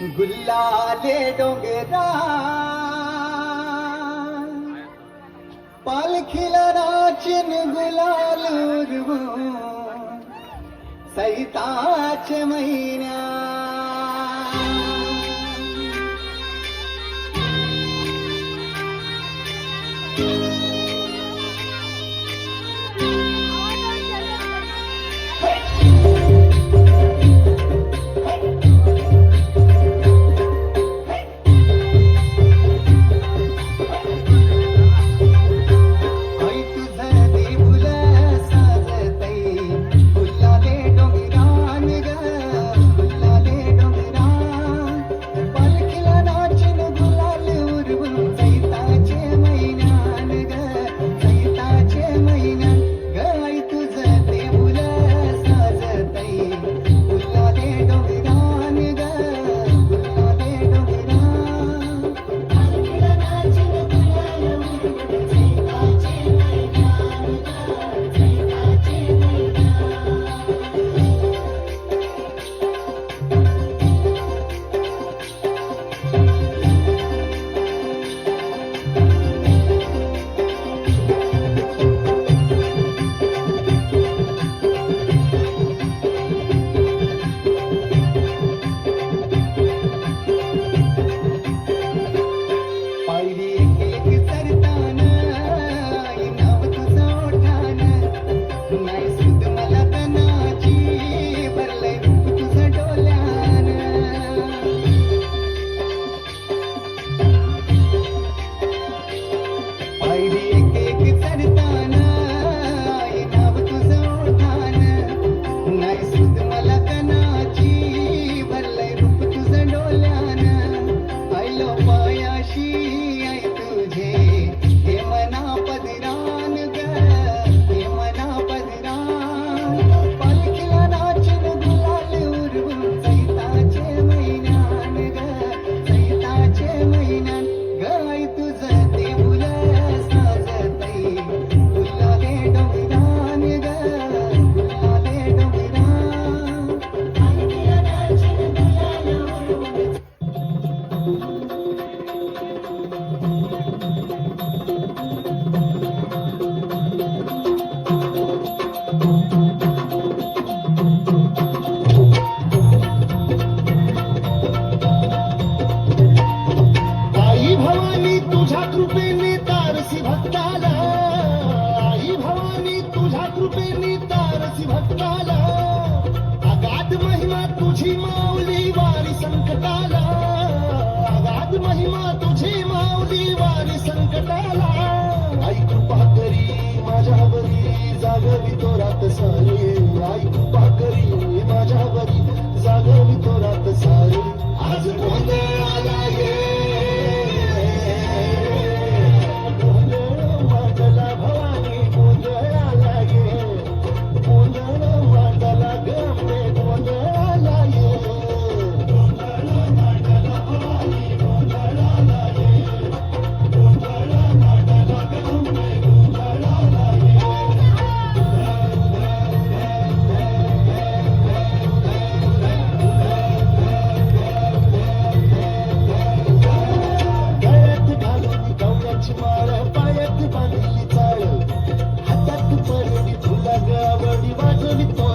गुल्ला ले दोगे पाल खिलाना चिन गुलाल सैताच महीना कृपेनी तारसी भक्ताला. आई भवानी तुझ्या कृपेनी तारसी भक्ताला. अगाध महिमा तुझी माऊली Victoria.